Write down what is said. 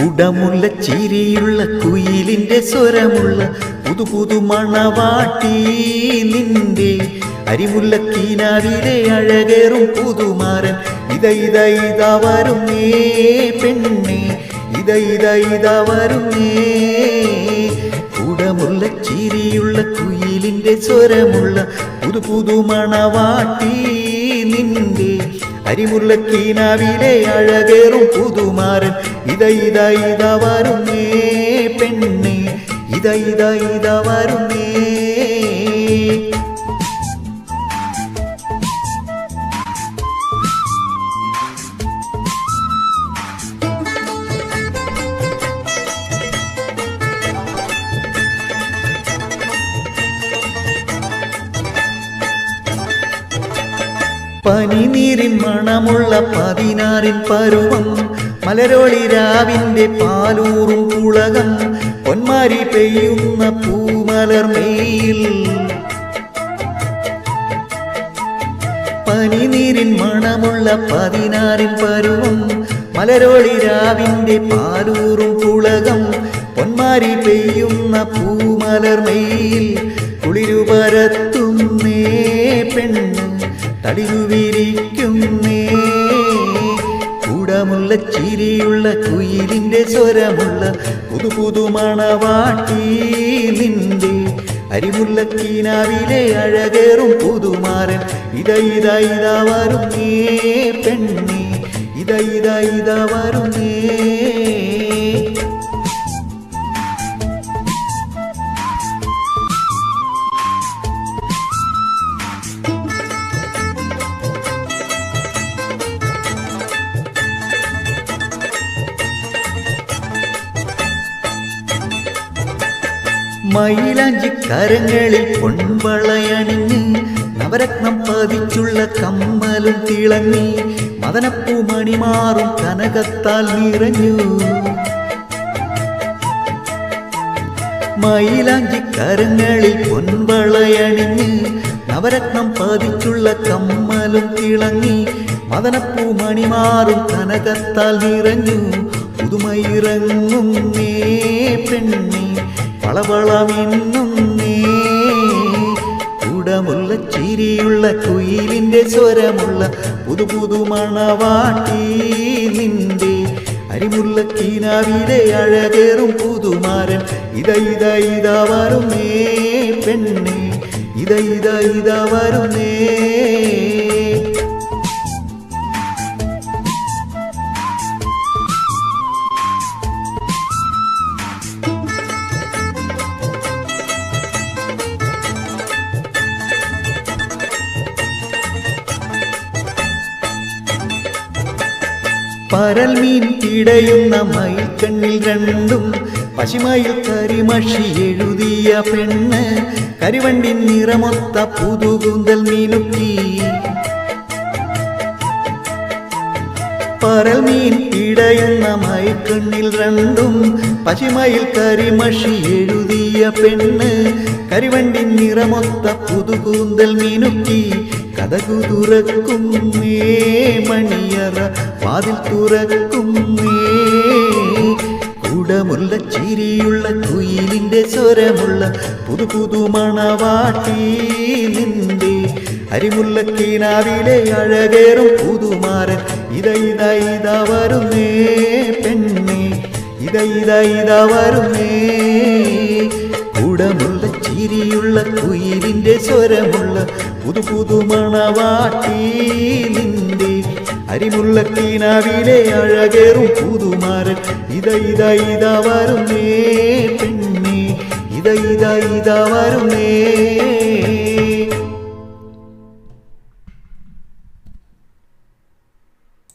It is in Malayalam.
കുടമുള്ള ചിരിയുള്ള കുയിലിന്റെ സ്വരമുള്ള പുതു പുതു മണവാട്ടി നിന്റെ അരിമുല്ല കീനാവിലെ അഴകേറും പുതുമാരൻ. ഇത ഇത ഇത വരുന്നേ പെണ്ണേ. ചിരിയുള്ള കുയിലിന്റെ സ്വരമുള്ള പുതു പുതു മണവാട്ടി നിന്റെ അരിമുള്ള കീനാവിലെ അഴകേറും പുതുമാരൻ. ഇത വരുന്നേ പെണ്ണേ. ഇത വരുന്നേ. പനിനീരിൻ മണമുള്ള പതിനാറിൻ പരുവം മലരോളി രാവിന്റെ പാലൂറും പുളകം പൊന്മാരി പെയ്യുന്ന പൂമലർമേയിൽ പനിനീരിൻ മണമുള്ള പതിനാറിൻ പരുവം മലരോളി രാവിന്റെ പാലൂറും പുളകം പൊന്മാരി പെയ്യുന്ന പൂമലർമേയിൽ കുളിരുപരത്തുന്നേ പെണ്ണ് തടിരുവിരിക്കുന്നേ കൂടമുള്ള ചിരിയുള്ള കുയിലിന്റെ സ്വരമുള്ള പുതു പുതു മണവാട്ടി നിന്റെ അരിമുല്ല കീനാവിലെ അഴകേറും പുതുമാരൻ. ഇത ഇത ഇത വരുന്നേ പെണ്ണേ. ഇത വരുന്നേ. മയിലാഞ്ചി കരങ്ങളിൽ പൊൺവളയണിഞ്ഞ് നവരത്നം പതിച്ചുള്ള കമ്മലും തിളങ്ങി മദനപ്പൂ മണിമാറും കനകത്താൽ നിറഞ്ഞു. മയിലാഞ്ചി കരങ്ങളിൽ പൊൻവളയണിഞ്ഞ് നവരത്നം പതിച്ചുള്ള കമ്മലും തിളങ്ങി മദനപ്പൂ മണിമാറും കനകത്താൽ നിറഞ്ഞു. പുതുമയിറങ്ങും നേ പെണ്ണേ നീ. കുടമുള്ള ചിരിയുള്ള കുയിലിന്റെ സ്വരമുള്ള പുതു പുതു മണവാട്ടി നിന്റെ. അരിമുള്ള കീനാവിലെ അഴകേറും പുതുമാരൻ. ഇത ഇത ഇത വരുന്നേ പെണ്ണേ. ഇത ഇത ഇത വരുന്നേ. പരൽമീൻ കിടയുന്ന മയിൽക്കണ്ണിൽ രണ്ടും പശിമയിൽ കരിമഷി എഴുതിയ പെണ്ണ് കരിവണ്ടി നിറമൊത്ത പുതുകൂന്തൽ മീനുക്കി. പരൽമീൻ കിടയുന്ന മൈക്കണ്ണിൽ രണ്ടും പശിമയിൽ കരിമഷി എഴുതിയ പെണ്ണ് കരിവണ്ടി നിറമൊത്ത പുതുകൂന്തൽ മീനുക്കി. കഥകു തുറക്കും മണിയറ വാതിൽ തുറക്കും മേ. കൂടമുള്ള ചിരിയുള്ള കുയിലിന്റെ സ്വരമുള്ള പുതു പുതു മണവാട്ടി നിന്റെ അരിമുള്ള കീനാവിലെ അഴകേറും പുതുമാരൻ. ഇത വരുന്നേ പെണ്ണേ. ഇത വരുന്നേ. കുടമുള്ള ചിരിയുള്ള കുയിലിന്റെ സ്വരമുള്ള പുതു പുതുമണവാട്ടീലിന്റെ അരിമുള്ള കീനാവിലെ അഴകേറും പുതുമാരൻ. ഇത ഇത ഇത വരുന്നേ പെണ്ണേ. ഇത ഇത ഇത വരുന്നേ.